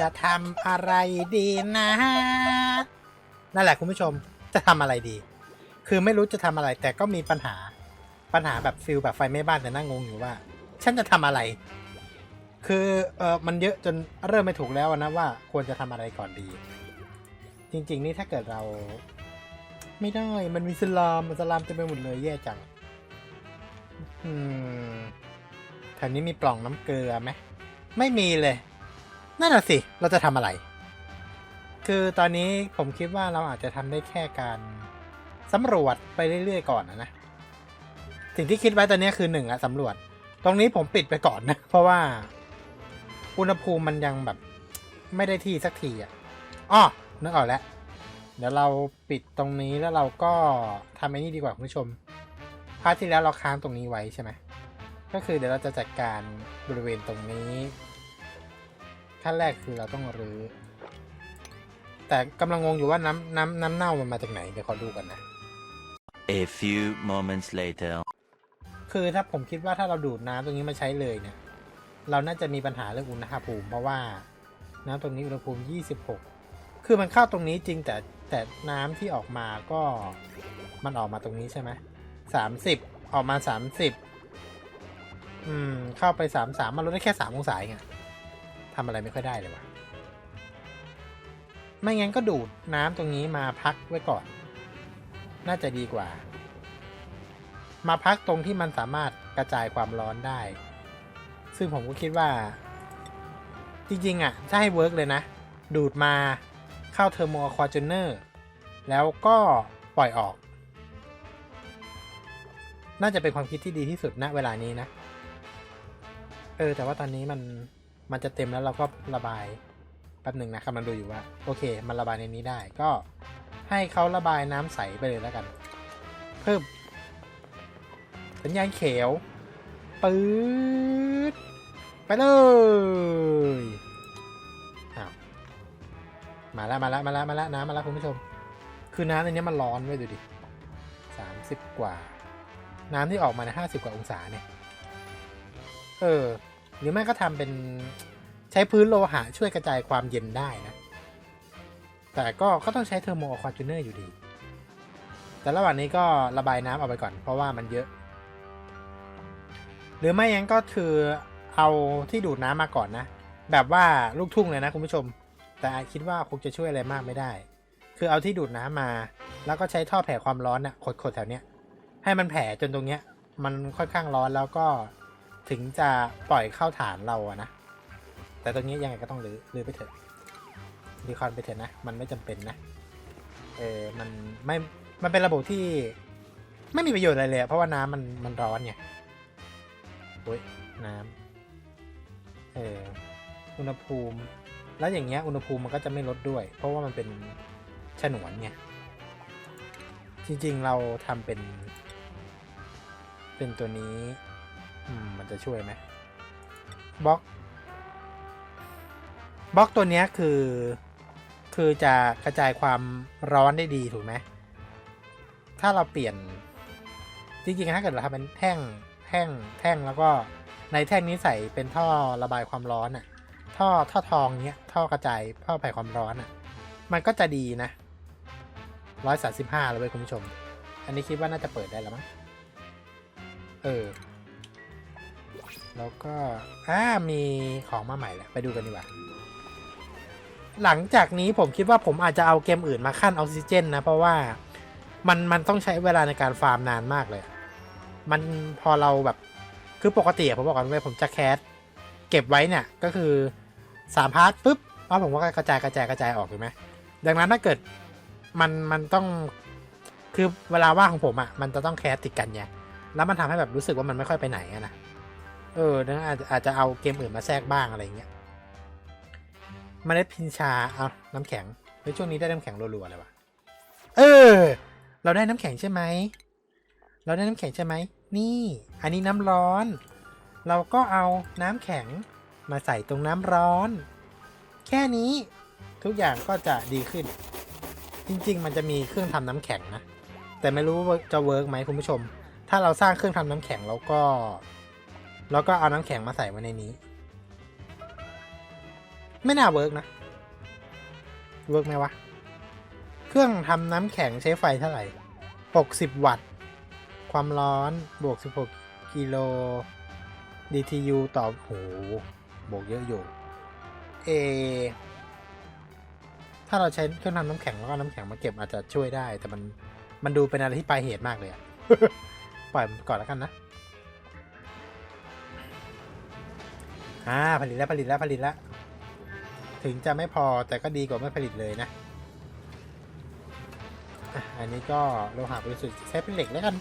จะทำอะไรดีนะ นั่นแหละคุณผู้ชมจะทำอะไรดี คือไม่รู้จะทำอะไร แต่ก็มีปัญหาปัญหาแบบฟิลแบบไฟไม้บ้านแต่นั่งงงอยู่ว่า ฉันจะทำอะไร คือเออมันเยอะจนเริ่มไม่ถูกแล้วนะว่าควรจะทำอะไรก่อนดี จริง ๆ นี่ถ้าเกิดเรา ไม่ได้มันมีสลามมันสลามเต็มไปหมดเลยแย่จังอืมแถวนี้มีปล่องน้ำเกลือไหมไม่มีเลย นั่นน่ะสิ เราจะทำอะไร คือตอนนี้ผมคิดว่าเราอาจจะทำได้แค่การสำรวจไปเรื่อยๆก่อนนะนะ สิ่งที่คิดไว้ตอนนี้คือหนึ่งอะสำรวจ ตรงนี้ผมปิดไปก่อนนะ เพราะว่า อุณหภูมิมันยังแบบ ไม่ได้ที่สักทีอะอ้อนึกออกแล้ว เดี๋ยวเราปิดตรงนี้แล้วเราก็ทำไอ้นี่ดีกว่าคุณผู้ชมพาร์ทที่แล้วเราค้างตรงนี้ไว้ใช่ไหมก็คือเดี๋ยวเราจะจัดการบริเวณตรงนี้ ขั้นแรกคือเราต้องรื้อ แต่กำลังงงอยู่ว่าน้ำน้ำน้ำเน่ามันมาจากไหน เดี๋ยวขอดูกันนะ A few moments later. คือถ้าผมคิดว่าถ้าเราดูดน้ำตรงนี้มาใช้เลยเนี่ย เราน่าจะมีปัญหาเรื่องอุณหภูมิ เพราะว่าน้ำตรงนี้อุณหภูมิ 26 คือมันเข้าตรงนี้จริงแต่แต่น้ำที่ออกมาก็มันออกมาตรงนี้ใช่ไหม30ออกมา30อืม เข้าไป33มันลดได้แค่3องศาเองอะ ทำอะไรไม่ค่อยได้เลยวะไม่งั้นก็ดูดน้ำตรงนี้มาพักไว้ก่อน น่าจะดีกว่า มาพักตรงที่มันสามารถกระจายความร้อนได้ ซึ่งผมก็คิดว่า จริงๆอะถ้าให้เวิร์กเลยนะ ดูดมาเข้าเทอร์โมควาจูเนอร์ แล้วก็ปล่อยออก น่าจะเป็นความคิดที่ดีที่สุดณเวลานี้นะ เออ แต่ว่าตอนนี้มัน มันจะเต็มแล้วเราก็ระบายแป๊บหนึ่งนะกำลังดูอยู่ว่า โอเค มันระบายในนี้ได้ก็ให้เขาระบายน้ำใสไปเลยแล้วกัน เพิ่ม สัญญาณเขียวปื๊ดไปเลยอ้าวมาแล้วมาแล้วมาแล้วมาแล้วน้ำมาแล้วคุณผู้ชม คือน้ำในนี้มันร้อนไว้ยดูดิสามสิบกว่า น้ำที่ออกมาในห้าสิบกว่าองศาเนี่ย เออ หรือไม่ก็ทำเป็นใช้พื้นโลหะช่วยกระจายความเย็นได้นะ แต่ก็ก็ต้องใช้เทอร์โมควาจูเนอร์อยู่ดี แต่ระหว่างนี้ก็ระบายน้ำออกไปก่อน เพราะว่ามันเยอะ หรือไม่งั้นก็คือเอาที่ดูดน้ำมาก่อนนะ แบบว่าลูกทุ่งเลยนะคุณผู้ชม แต่คิดว่าคงจะช่วยอะไรมากไม่ได้ คือเอาที่ดูดน้ำมา แล้วก็ใช้ท่อแผ่ความร้อนนะ่ะขดๆแถวเนี้ยให้มันแผ่จนตรงเนี้ย มันค่อนข้างร้อนแล้วก็ ถึงจะปล่อยเข้าฐานเราอะนะ แต่ตรงนี้ยังไงก็ต้องรื้อรื้อไปเถอะดีคอนไปเถอะนะ มันไม่จำเป็นนะ เออ มันไม่ มันเป็นระบบที่ไม่มีประโยชน์อะไรเลย เพราะว่าน้ำมันมันร้อนไงโอ้ยน้ำเออ อุณหภูมิ แล้วอย่างเงี้ย อุณหภูมิมันก็จะไม่ลดด้วย เพราะว่ามันเป็นฉนวนไง จริงๆ เราทำเป็น เป็นตัวนี้ มมันจะช่วยไหมบล็อกบล็อกตัวนี้คือ คือจะกระจายความร้อนได้ดีถูกไหม ถ้าเราเปลี่ยน จริงๆ ถ้าเกิดเราทำเป็นแท่ง แท่ง แท่งแล้วก็ในแท่งนี้ใส่เป็นท่อระบายความร้อนอะท่อ ท่อทองเนี้ย ท่อกระจายท่อแผ่ความร้อนอะมันก็จะดีนะร้อยสาสิบห้าเลยเว้ยคุณผู้ชม อันนี้คิดว่าน่าจะเปิดได้แล้วมั้ง เออ แล้วก็อ่ามีของมาใหม่แล้วไปดูกันดีกว่า หลังจากนี้ผมคิดว่าผมอาจจะเอาเกมอื่นมาขั้นออกซิเจนนะเพราะว่ามันมันต้องใช้เวลาในการฟาร์มนานมากเลย มันพอเราแบบคือปกติอะผมบอกก่อนว่าผมจะแคสเก็บไว้เนี่ยก็คือสามพาร์ทปุ๊บแล้วผมก็กระจายกระจายกระจายออกถูกไหมดังนั้นถ้าเกิดมันมันต้องคือเวลาว่างของผมอะมันจะต้องแคสติดกันไงแล้วมันทำให้แบบรู้สึกว่ามันไม่ค่อยไปไหนอะนะ เออดังนั้นอาจจะอาจจะเอาเกมอื่นมาแทรกบ้างอะไรเงี้ยมเมล็ดพินชา เอาน้ำแข็งในช่วงนี้ได้น้ำแข็งรัวๆเลยวะเออ เราได้น้ำแข็งใช่ไหม เราได้น้ำแข็งใช่ไหม นี่ อันนี้น้ำร้อน เราก็เอาน้ำแข็งมาใส่ตรงน้ำร้อน แค่นี้ทุกอย่างก็จะดีขึ้น จริงๆ มันจะมีเครื่องทำน้ำแข็งนะ แต่ไม่รู้ว่าจะเวิร์กไหมคุณผู้ชม ถ้าเราสร้างเครื่องทำน้ำแข็งแล้วก็ แล้วก็เอาน้ำแข็งมาใส่ไว้ในนี้ ไม่น่าเวิร์กนะ เวิร์กไหมวะ เครื่องทำน้ำแข็งใช้ไฟเท่าไหร่ 60 วัตต์ ความร้อนบวก 16 กิโล DTU ต่อโหบวกเยอะอยู่ เอ ถ้าเราใช้เครื่องทำน้ำแข็งแล้วก็น้ำแข็งมาเก็บอาจจะช่วยได้ แต่มันมันดูเป็นอะไรที่ปลายเหตุมากเลยอะปล่อยมันก่อนแล้วกันนะ อ่าผลิตแล้วผลิตแล้วผลิตแล้ว ถึงจะไม่พอแต่ก็ดีกว่าไม่ผลิตเลยนะอันนี้ก็โลหะบริสุทธิ์ใช้เป็นเหล็กแล้วกัน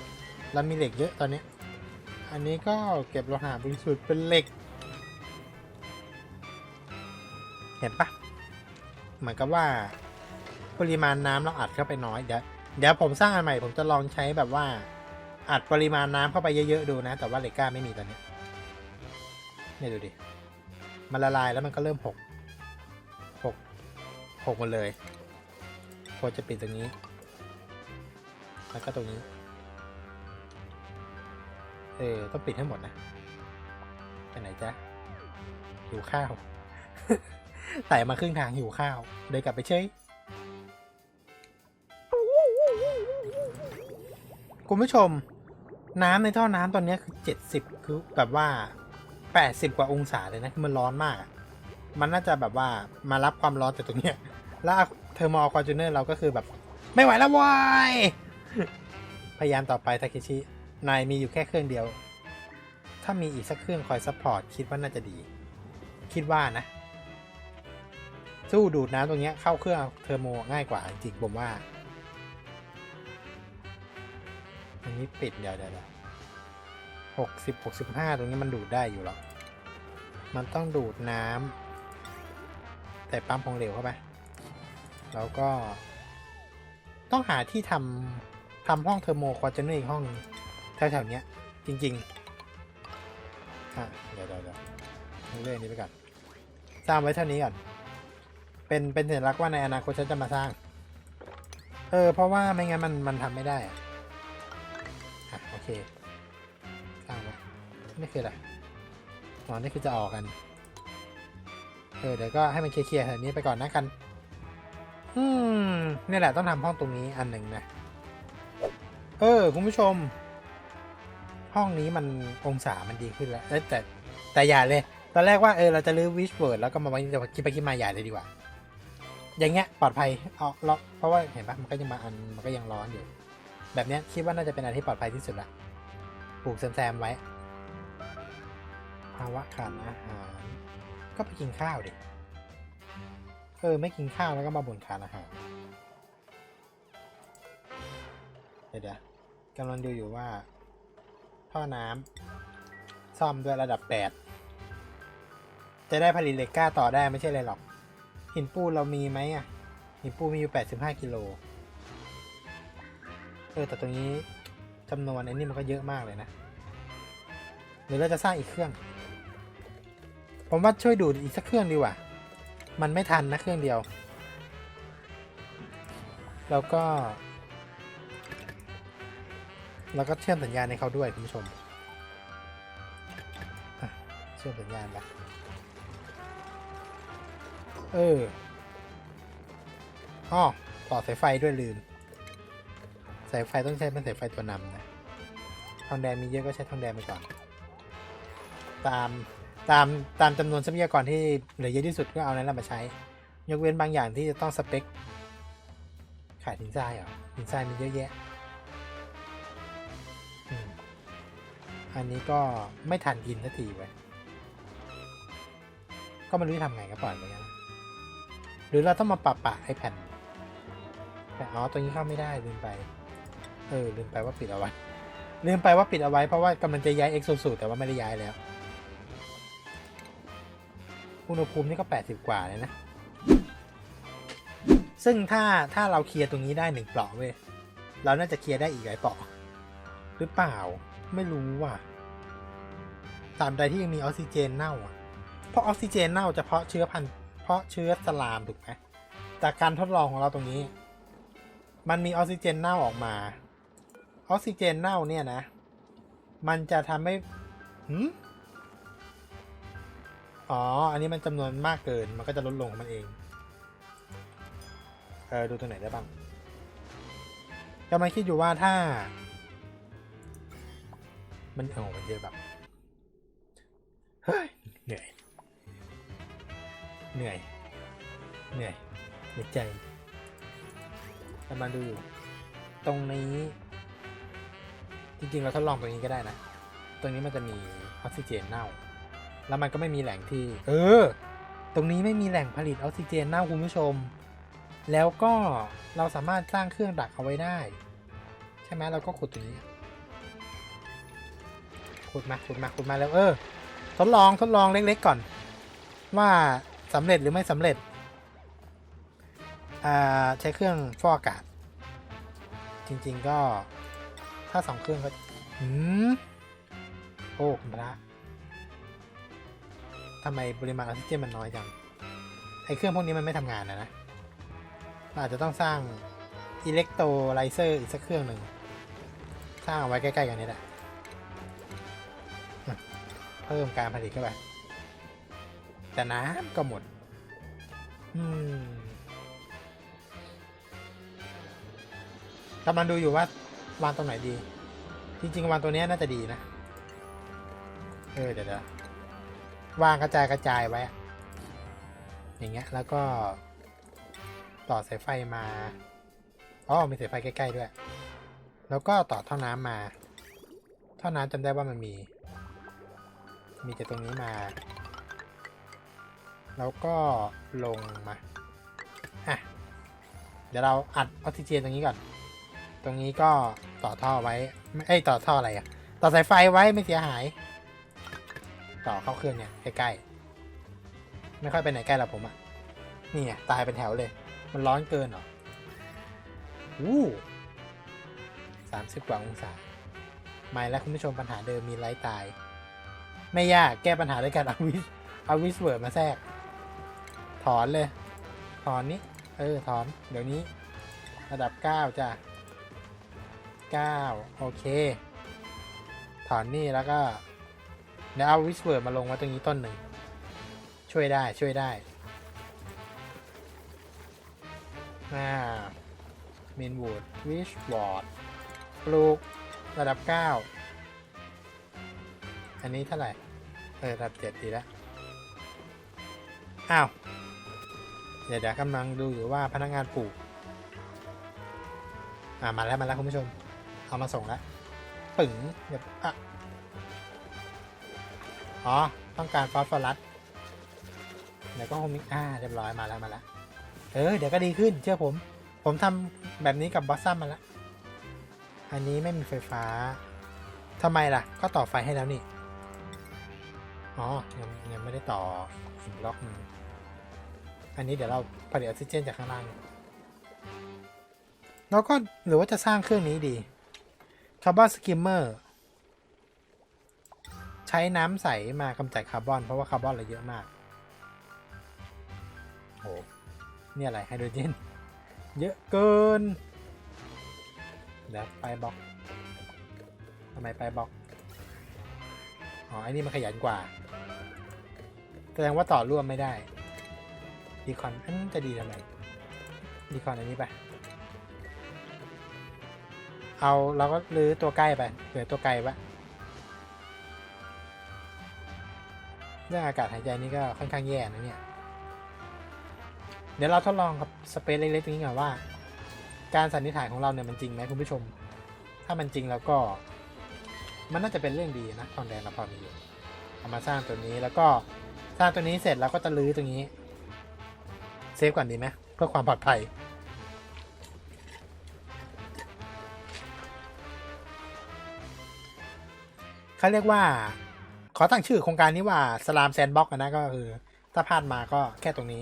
เรามีเหล็กเยอะตอนนี้ อันนี้ก็เก็บโลหะบริสุทธิ์เป็นเหล็ก เห็นปะเหมือนกับว่าปริมาณน้ำเราอัดเข้าไปน้อย เดี๋ยวเดี๋ยวผมสร้างอันใหม่ ผมจะลองใช้แบบว่า อัดปริมาณน้ำเข้าไปเยอะๆดูนะ แต่ว่าเหล็กกล้าไม่มีตอนนี้เนี่ยดูดิ มันละลายแล้วมันก็เริ่มหกหกหกหมดเลยควรจะปิดตรงนี้ แล้วก็ตรงนี้ เออ ต้องปิดให้หมดนะไปไหนจ๊ะหิวข้าวไต่มาครึ่งทางหิวข้าวเดินกลับไปเฉยคุณผู้ชม น้ำในท่อน้ำตอนนี้คือเจ็ดสิบคือแบบว่า แปดสิบกว่าองศาเลยนะ มันร้อนมาก มันน่าจะแบบว่ามารับความร้อนจากตรงเนี้ย แล้วเทอร์โมคอนจูเนอร์เราก็คือแบบ ไม่ไหวแล้ววายพยายามต่อไปทาเคชิ นายมีอยู่แค่เครื่องเดียว ถ้ามีอีกสักเครื่องคอยซัพพอร์ตคิดว่าน่าจะดี คิดว่านะ สู้ดูดน้ำตรงเนี้ยเข้าเครื่องเทอร์โมง่ายกว่าจริงผมว่า อันนี้ปิดเดี๋ยวเดี๋ยวหกสิบหกสิบห้าตรงนี้มันดูดได้อยู่หรอก มันต้องดูดน้ำแต่ปั๊มของเหลวเข้าไป แล้วก็ ต้องหาที่ทำทำห้องเทอร์โมควอเจเนอร์อีกห้องแถวๆเนี้ย จริงๆอะเดี๋ยวเดี๋ยวเดี๋ยวเลื่อนนี้ไปก่อนสร้างไว้เท่านี้ก่อน เป็นเป็นสัญลักษณ์ว่าในอนาคตฉันจะมาสร้าง เออ เพราะว่าไม่งั้นมันมันทำไม่ได้อะอะโอเค สร้างไว้นี่คืออะไร อ๋อนี่คือจะออกกัน เออเดี๋ยวก็ให้มันเคลียร์ๆแถวนี้ไปก่อนนะกัน อืมนี่แหละต้องทำห้องตรงนี้อันหนึ่งนะ เออ คุณผู้ชม ห้องนี้มันองศามันดีขึ้นแล้วแต่แต่อย่าเลย ตอนแรกว่าเออเราจะรื้อวิชเวิร์ดแล้วก็มาไว้แต่คิดไปคิดมาอย่เลยดีกว่า อย่างเงี้ยปลอดภัยเอาล็อกเพราะว่าเห็นปะมันก็ยังมาอันมันก็ยังร้อนอยู่ แบบเนี้ยคิดว่าน่าจะเป็นอะไรที่ปลอดภัยที่สุดละปลูกแซมๆไว้ ภาวะขาดอาหาร ก็ไปกินข้าวดิ เออ ไม่กินข้าวแล้วก็มาบ่นขาดอาหาร เดี๋ยวเดี๋ยวกำลังดูอยู่ว่า ท่อน้ำซ่อมด้วยระดับแปดจะได้ผลิตเหล็กกล้าต่อได้ไม่ใช่เลยหรอก หินปูเรามีไหมอะ หินปูมีอยู่แปดสิบห้ากิโล เออ แต่ตรงนี้จำนวนไอ้นี่มันก็เยอะมากเลยนะหรือเราจะสร้างอีกเครื่อง ผมว่าช่วยดูดอีกสักเครื่องดีกว่า มันไม่ทันนะเครื่องเดียว แล้วก็ แล้วก็เชื่อมสัญญาณให้เขาด้วยคุณผู้ชม เชื่อมสัญญาณไปเอออ๋อต่อสายไฟด้วยลืม สายไฟต้องใช้เป็นสายไฟตัวนำนะ ทองแดงมีเยอะก็ใช้ทองแดงไปก่อน ตาม ตามตามจำนวนทรัพยากรที่เหลือเยอะที่สุดก็เอานั้นแหละมาใช้ ยกเว้นบางอย่างที่จะต้องสเปค ขายหินทรายเหรอหินทรายมีเยอะแยะอันนี้ก็ไม่ทันกินสักทีไว้ก็ไม่รู้จะทำไงก็ปล่อยไปงั้นหรือเราต้องมาปรับปะไอแผ่นแต่อ๋อตัวนี้เข้าไม่ได้ลืมไปเออลืมไปว่าปิดเอาไว้ลืมไปว่าปิดเอาไว้เพราะว่ากำลังจะย้าย X 0 0แต่ว่าไม่ได้ย้ายแล้ว อุณหภูมินี่ก็ 80 กว่าเลยนะ ซึ่งถ้าถ้าเราเคลียร์ตรงนี้ได้หนึ่งเปลาะเว้ย เราน่าจะเคลียร์ได้อีกหลายเปลาะหรือเปล่าไม่รู้ว่ะตามใดที่ยังมีออกซิเจนเน่าอะ เพราะออกซิเจนเน่าจะเพาะเชื้อพันธุ์เพาะเชื้อสลามถูกไหมจากการทดลองของเราตรงนี้ มันมีออกซิเจนเน่าออกมา ออกซิเจนเน่าเนี่ยนะ มันจะทำให้หืม อ๋อ อันนี้มันจำนวนมากเกิน มันก็จะลดลงของมันเอง เออ ดูตัวไหนได้บ้างกำลังคิดอยู่ว่าถ้า มันโอ้มันเยอะแบบ เฮ้ย เหนื่อย เหนื่อย เหนื่อยเหนื่อยใจกำลังดูอยู่ ตรงนี้ จริงๆ เราทดลองตรงนี้ก็ได้นะ ตรงนี้มันจะมีออกซิเจนเน่า แล้วมันก็ไม่มีแหล่งที่ เออ ตรงนี้ไม่มีแหล่งผลิตออกซิเจนน่าคุณผู้ชม แล้วก็เราสามารถสร้างเครื่องดักเอาไว้ได้ ใช่ไหมเราก็ขุดตรงนี้ ขุดมาขุดมาขุดมาแล้วเออ ทดลองทดลองเล็ก ๆ ก่อน ว่าสำเร็จหรือไม่สำเร็จอ่าใช้เครื่องฟอกอากาศ จริง ๆก็ถ้าสองเครื่องก็หืมโอ้คุณพระำไมปริมาณออกซิเจนมันน้อยจัง ไอเครื่องพวกนี้มันไม่ทำงานนะนะเราอาจจะต้องสร้างอิเล็กโทรไลเซอร์อีกสักเครื่องหนึ่ง สร้างเอาไว้ใกล้ๆกันนี่แหละ เพิ่มการผลิตเข้าไป แต่น้ำก็หมด อืมกำลังดูอยู่ว่าวางตรงไหนดี จริง ๆวางตัวนี้น่าจะดีนะ เออเดี๋ยว วางกระจายกระจายไว้อย่างเงี้ยแล้วก็ต่อสายไฟมาอ๋อมีสายไฟใกล้ๆด้วย แล้วก็ต่อท่อน้ำมา ท่อน้ำจำได้ว่ามันมี มีจากตรงนี้มา แล้วก็ลงมาอะเดี๋ยวเราอัดออกซิเจนตรงนี้ก่อน ตรงนี้ก็ต่อท่อไว้ไม่เอ้ยต่อท่ออะไรอะต่อสายไฟไว้ไม่เสียหาย ต่อเข้าเครื่องเนี่ยใกล้ๆไม่ค่อยไปไหนใกล้หรอกผมอะนี่ไงตายเป็นแถวเลย มันร้อนเกินหรอวู้สามสิบกว่าองศาไม่แล้วคุณผู้ชมปัญหาเดิมมีไร้ตาย ไม่ยากแก้ปัญหาด้วยการเอาวิสเอาวิสเวิร์ดมาแทรก ถอนเลย ถอนนี้ เออ ถอน เดี๋ยวนี้ ระดับ 9 จ้ะ 9 โอเค ถอนนี่แล้วก็ เดี๋ยวเอาวิสเวิร์ดมาลงไว้ตรงนี้ต้นหนึ่ง ช่วยได้ช่วยได้อ่าเมนวูดวิชวอร์ดปลูกระดับ 9 อันนี้เท่าไหร่ เออระดับ 7 ดีแล้ว อ้าว เดี๋ยวเดี๋ยวกำลังดูอยู่ว่าพนักงานปลูก อ่ามาแล้ว มาแล้ว คุณผู้ชม เอามาส่งแล้ว ปึ๋งเดี๋ยวอะ อ๋อ ต้องการฟอสฟอรัส เดี๋ยวก็คงมีอ่าเรียบร้อยมาแล้วมาแล้ว เออ เดี๋ยวก็ดีขึ้น เชื่อผม ผมทำแบบนี้กับบอสซัมมาแล้ว อันนี้ไม่มีไฟฟ้าทำไมล่ะ ก็ต่อไฟให้แล้วนี่ อ๋อ ยังยังไม่ได้ต่ออีกบล็อกหนึงอันนี้เดี๋ยวเราผลิตออกซิเจนจากข้างล่างแล้วก็หรือว่าจะสร้างเครื่องนี้ดีคาร์บอนสกิมเมอร์ ใช้น้ำใสมากำจัดคาร์บอน เพราะว่าคาร์บอนเราเยอะมากโหนี่อะไรไฮโดรเจนเยอะเกิน เดี๋ยวไปบล็อกทำไมไปบล็อก อ๋อไอ้นี่มันขยันกว่า แสดงว่าต่อร่วมไม่ได้ ดีคอนอันนั้จะดีทำไม ดีคอนอันนี้ไป เอาเราก็รื้อตัวใกล้ไปเหลือตัวไกลวะ เรื่องอากาศหายใจนี่ก็ค่อนข้างแย่นะเนี่ย เดี๋ยวเราทดลองกับสเปซเล็กๆตรงนี้ก่อนว่า การสันนิษฐานของเราเนี่ยมันจริงไหมคุณผู้ชม ถ้ามันจริงแล้วก็ มันน่าจะเป็นเรื่องดีนะทองแดงเราพอมีอยู่เอามาสร้างตัวนี้แล้วก็สร้างตัวนี้เสร็จแล้วก็จะรื้อตรงนี้เซฟก่อนดีไหมเพื่อความปลอดภัยเขาเรียกว่า ขอตั้งชื่อโครงการนี้ว่าสลามแซนบ็อกนะก็คือ ถ้าพลาดมาก็แค่ตรงนี้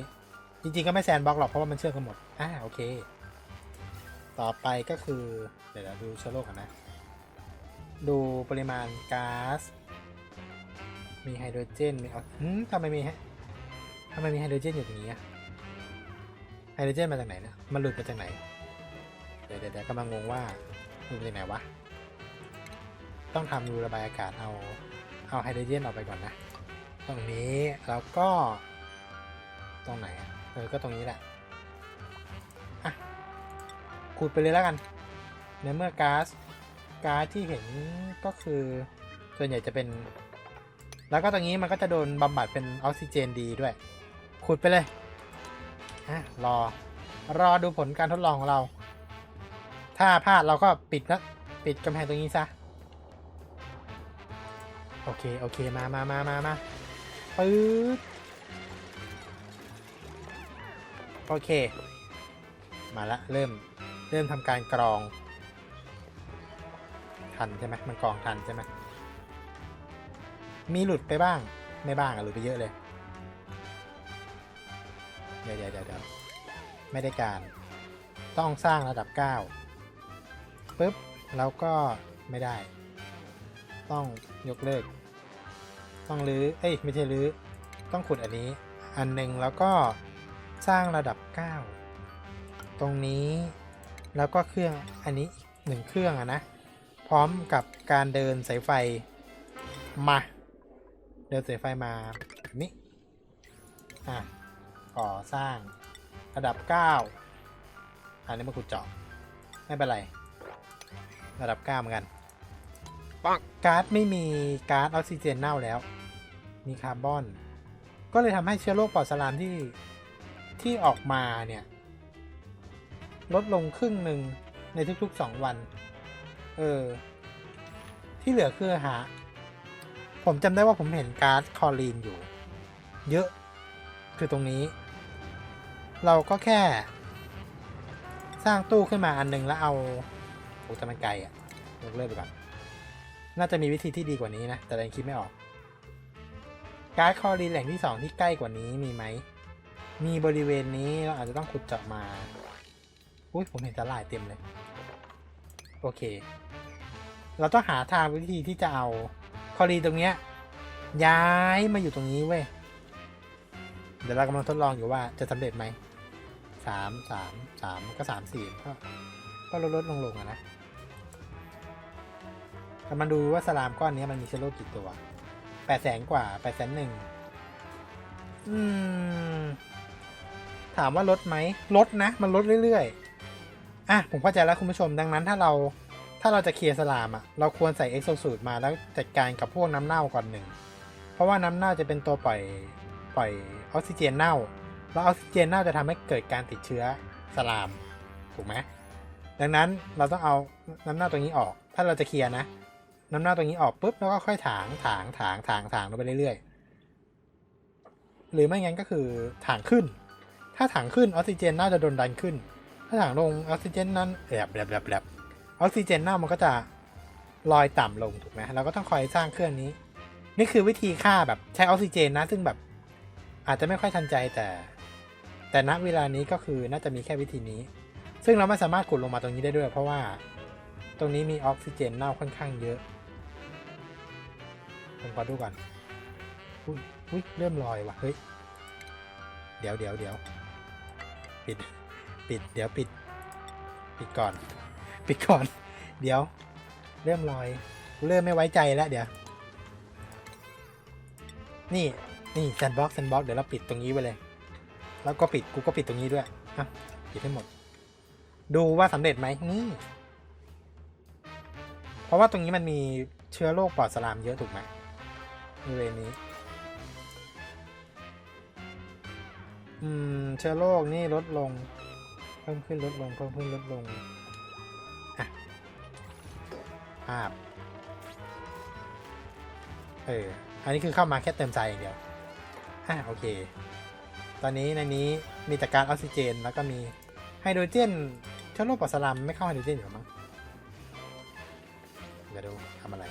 จริงๆก็ไม่แซนบ็อกหรอกเพราะว่ามันเชื่อมกันหมดอ่าโอเค ต่อไปก็คือ เดี๋ยวเราดูเชื้อโรคกันนะ ดูปริมาณก๊าซมีไฮโดรเจนมีออกหืมทำไมมีฮะทำไมมีไฮโดรเจนอยู่ตรงนี้อะไฮโดรเจนมาจากไหนนี่ยมันหลุดมาจากไหนเดี๋ยวเดี๋ยวเดี๋ยวกำลังงงว่าหลุดจากไหนวะ ต้องทำรูระบายอากาศเอา เอาไฮโดรเจนออกไปก่อนนะ ตรงนี้แล้วก็ตรงไหนเออก็ตรงนี้แหละอะขุดไปเลยแล้วกันในเมื่อก๊าซก๊าซที่เห็นก็คือส่วนใหญ่จะเป็น แล้วก็ตรงนี้มันก็จะโดนบำบัดเป็นออกซิเจนดีด้วย ขุดไปเลยอะรอรอดูผลการทดลองของเรา ถ้าพลาดเราก็ปิดนะปิดกำแพงตรงนี้ซะ โอเค โอเค มามามามามาปึ๊ดโอเค มาละ เริ่ม เริ่มทำการกรอง ทันใช่ไหมมันกรองทันใช่ไหมมีหลุดไปบ้าง ไม่บ้างอะหลุดไปเยอะเลย เดี๋ยวเดี๋ยวเดี๋ยวไม่ได้การ ต้องสร้างระดับ 9ปุ๊บ แล้วก็ไม่ได้ ต้องยกเลิก ต้องรื้อ เอ้ยไม่ใช่รื้อ ต้องขุดอันนี้ อันหนึ่งแล้วก็สร้างระดับ 9 ตรงนี้แล้วก็เครื่องอันนี้อีกหนึ่งเครื่องอะนะ พร้อมกับการเดินสายไฟมา เดินสายไฟมาแบบนี้อะก่อสร้างระดับ 9 อันนี้มาขุดเจาะไม่เป็นไร ระดับ 9 เหมือนกัน ปังการ์ดไม่มีก๊าร์ดออกซิเจนเน่าแล้ว มีคาร์บอน ก็เลยทำให้เชื้อโรคปอดสลามที่ที่ออกมาเนี่ย ลดลงครึ่งหนึ่งในทุกๆ 2 วัน เออ ที่เหลือคือหา ผมจำได้ว่าผมเห็นก๊าร์ดคอลีนอยู่ เยอะคือตรงนี้ เราก็แค่ สร้างตู้ขึ้นมาอันหนึงแล้วเอาโอ้แต่มันไกลอะยกเลิกไปก่อน น่าจะมีวิธีที่ดีกว่านี้นะ แต่ยังคิดไม่ออก การ์ดคอรีนแหล่งที่สองที่ใกล้กว่านี้มีไหม มีบริเวณนี้เราอาจจะต้องขุดเจาะมา อุ้ยผมเห็นสลายเต็มเลย โอเค เราต้องหาทางวิธีที่จะเอาคอรีนตรงเนี้ยย้ายมาอยู่ตรงนี้เว้ย เดี๋ยวเรากำลังทดลองอยู่ว่าจะสำเร็จไหมสามสามสามก็สามสี่ก็ก็ลดลดลงลงอะนะ แต่มาดูว่าสลามก้อนนี้มันมีเชื้อโรคกี่ตัวแปดแสนกว่าแปดแสนหนึ่งอืม ถามว่าลดไหมลดนะ มันลดเรื่อยๆ อะ ผมเข้าใจแล้วคุณผู้ชมดังนั้นถ้าเราถ้าเราจะเคลียร์สลามอะ เราควรใส่เอ็กโซสูตมาแล้วจัดการกับพวกน้ำเน่าก่อนหนึ่ง เพราะว่าน้ำเน่าจะเป็นตัวปล่อยปล่อยออกซิเจนเน่า แล้วออกซิเจนเน่าจะทำให้เกิดการติดเชื้อสลาม ถูกไหมดังนั้นเราต้องเอาน้ำเน่าตรงนี้ออก ถ้าเราจะเคลียร์นะ น้ำเน่าตรงนี้ออกปุ๊บแล้วก็ค่อยถางถางถางถางถางลงไปเรื่อยๆ หรือไม่งั้นก็คือถางขึ้น ถ้าถางขึ้นออกซิเจนน่าจะโดนดันขึ้น ถ้าถางลงออกซิเจนนั้นแบบแบบแบบแบบออกซิเจนเน่ามันก็จะลอยต่ำลงถูกไหมเราก็ต้องคอยสร้างเครื่องนี้ นี่คือวิธีฆ่าแบบใช้ออกซิเจนนะ ซึ่งแบบอาจจะไม่ค่อยทันใจแต่ แต่ณเวลานี้ก็คือน่าจะมีแค่วิธีนี้ ซึ่งเราไม่สามารถขุดลงมาตรงนี้ได้ด้วย เพราะว่าตรงนี้มีออกซิเจนเน่าค่อนข้างเยอะ ผมขอดูก่อนอุ้ยอุ้ยเริ่มลอยว่ะเฮ้ยเดี๋ยวเดี๋ยวเดี๋ยวปิดปิดเดี๋ยวปิด ปิดก่อน ปิดก่อน เดี๋ยว เริ่มลอยกูเริ่มไม่ไว้ใจแล้วเดี๋ยว นี่นี่แซนบ็อกแซนบ็อกเดี๋ยวเราปิดตรงนี้ไปเลย แล้วก็ปิดกูก็ปิดตรงนี้ด้วยอะปิดให้หมด ดูว่าสำเร็จไหมนี่ เพราะว่าตรงนี้มันมีเชื้อโรคปอดสลามเยอะถูกไหม บริเวณนี้ อืม เชื้อโรคนี่ลดลง เพิ่มขึ้นลดลง เพิ่มขึ้นลดลงอะภาพเออ อันนี้คือเข้ามาแค่เติมใจอย่างเดียวอะโอเค ตอนนี้ในนี้มีแต่การออกซิเจน แล้วก็มีไฮโดรเจนเชื้อโรคปอดสลามไม่เข้าไฮโดรเจนอยู่หรอมั้งเดี๋ยวดูทำอะไร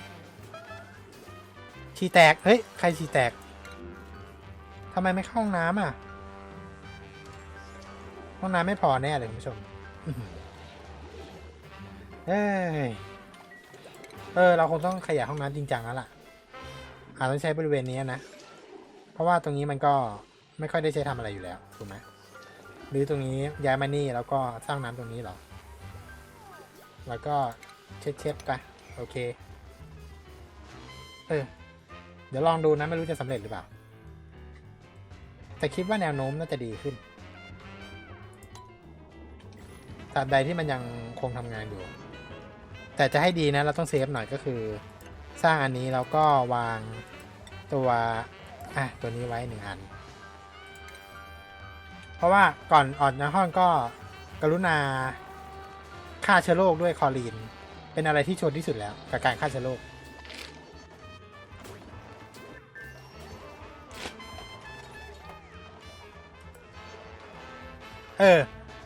ฉี่แตก เฮ้ย ใครฉี่แตกทำไมไม่เข้าห้องน้ำอะ ห้องน้ำไม่พอแน่เลยคุณผู้ชมเอ้ยเออ เราคงต้องขยายห้องน้ำจริงจังแล้วล่ะ อาจต้องใช้บริเวณนี้นะ เพราะว่าตรงนี้มันก็ไม่ค่อยได้ใช้ทำอะไรอยู่แล้วถูกไหมหรือตรงนี้ย้ายมานี่แล้วก็สร้างน้ำตรงนี้หรอ แล้วก็เช็ดเช็ดๆไปโอเค เออ เดี๋ยวลองดูนะไม่รู้จะสำเร็จหรือเปล่า แต่คิดว่าแนวโน้มน่าจะดีขึ้นตราบใดที่มันยังคงทำงานอยู่ แต่จะให้ดีนะเราต้องเซฟหน่อยก็คือสร้างอันนี้แล้วก็วางตัวอะตัวนี้ไว้หนึ่งอัน เพราะว่าก่อนออกจากห้องก็กรุณาฆ่าเชื้อโรคด้วยคอรีน เป็นอะไรที่ชนที่สุดแล้วกับการฆ่าเชื้อโรค เออ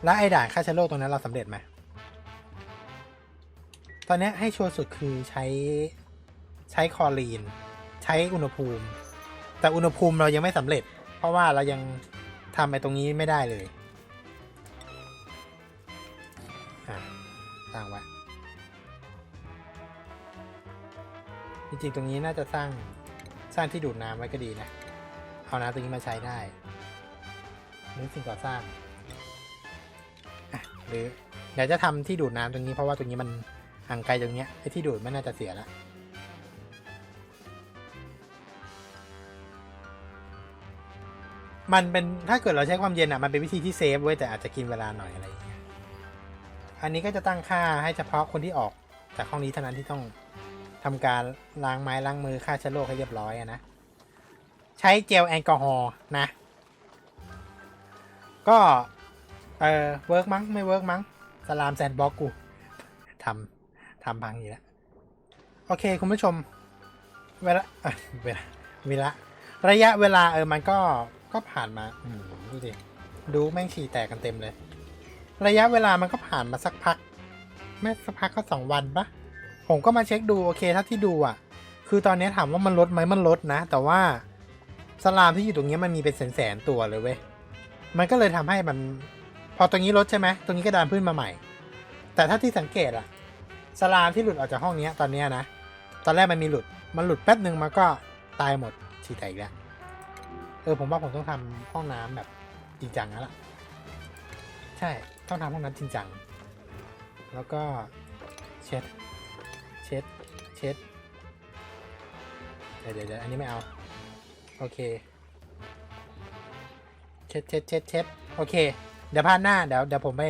แล้วไอ้ด่านฆ่าเชื้อโรคตรงนั้นเราสำเร็จไหม ตอนนี้ให้ชัวร์สุดคือใช้ใช้คอรีน ใช้อุณหภูมิ แต่อุณหภูมิเรายังไม่สำเร็จ เพราะว่าเรายังทำไอ้ตรงนี้ไม่ได้เลยอะตั้งไว้จริงๆตรงนี้น่าจะสร้างสร้างที่ดูดน้ำไว้ก็ดีนะ เอาน้ำตรงนี้มาใช้ได้หรือสิ่งก่อสร้าง หรือเดี๋ยวจะทำที่ดูดน้ำตรงนี้เพราะว่าตรงนี้มันห่างไกลตรงเนี้ยไอ้ที่ดูดไม่น่าจะเสียละมันเป็นถ้าเกิดเราใช้ความเย็นอะมันเป็นวิธีที่เซฟไว้ยแต่อาจจะกินเวลาหน่อยอะไรอย่างเงี้ยอันนี้ก็จะตั้งค่าให้เฉพาะคนที่ออกจากห้องนี้เท่านั้นที่ต้องทำการล้างไม้ล้างมือฆ่าเชื้อโรคให้เรียบร้อยอะนะใช้เจลแอลกอฮอล์นะ ก็ เออเวิร์กมั้งไม่เวิร์กมั้งสลามแซนบ็อกกูทำทำพังอยู่แล้วโอเค คุณผู้ชม เวลาเวลาเวลาระยะเวลาเออมันก็ก็ผ่านมาอืมดูดิดูแม่งฉี่แตกกันเต็มเลย ระยะเวลามันก็ผ่านมาสักพักไม่สักพักก็สองวันปะผมก็มาเช็คดูโอเคถ้าที่ดูอะ คือตอนนี้ถามว่ามันลดไหมมันลดนะ แต่ว่าสลามที่อยู่ตรงนี้มันมีเป็นแสนๆตัวเลยเว้ยมันก็เลยทำให้มัน อตรงนี้ลดใช่ไหมตรงนี้ก็ดันขึ้นมาใหม่ แต่ถ้าที่สังเกตอะสลามที่หลุดออกจากห้องนี้ตอนนี้นะ ตอนแรกมันมีหลุด มันหลุดแป๊บหนึ่งมันก็ตายหมดฉีดแตกอีกแล้ว เออผมว่าผมต้องทำห้องน้ำแบบจริงจังแล้วล่ะ ใช่ ต้องทำห้องน้ำจริงจัง แล้วก็เช็ด เช็ด เช็ดเดี๋ยวเดี๋ยวเดี๋ยวอันนี้ไม่เอา โอเค เช็ดเช็ดเช็ดเช็ดโอเค เดี๋ยวพาดหน้าเดี๋ยวเดี๋ยวผมไป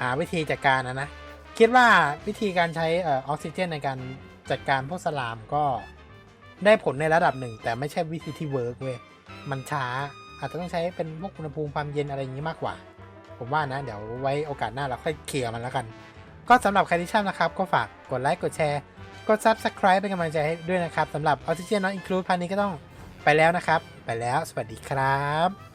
หาวิธีจัดการนะนะ คิดว่าวิธีการใช้ออออกซิเจนในการจัดการพวกสลามก็ได้ผลในระดับหนึ่ง แต่ไม่ใช่วิธีที่เวิร์กเว้ยมันช้าอาจจะต้องใช้เป็นพวกอุณหภูมิความเย็นอะไรอย่างนี้มากกว่า ผมว่านะ เดี๋ยวไว้โอกาสหน้าเราค่อยเคลียร์มันแล้วกัน ก็สำหรับใครที่ชอบนะครับ ก็ฝากกดไลค์กดแชร์กด Subscribe เป็นกำลังใจให้ด้วยนะครับสำหรับ Oxygen Not Include พันนี้ก็ต้องไปแล้วนะครับ ไปแล้วสวัสดีครับ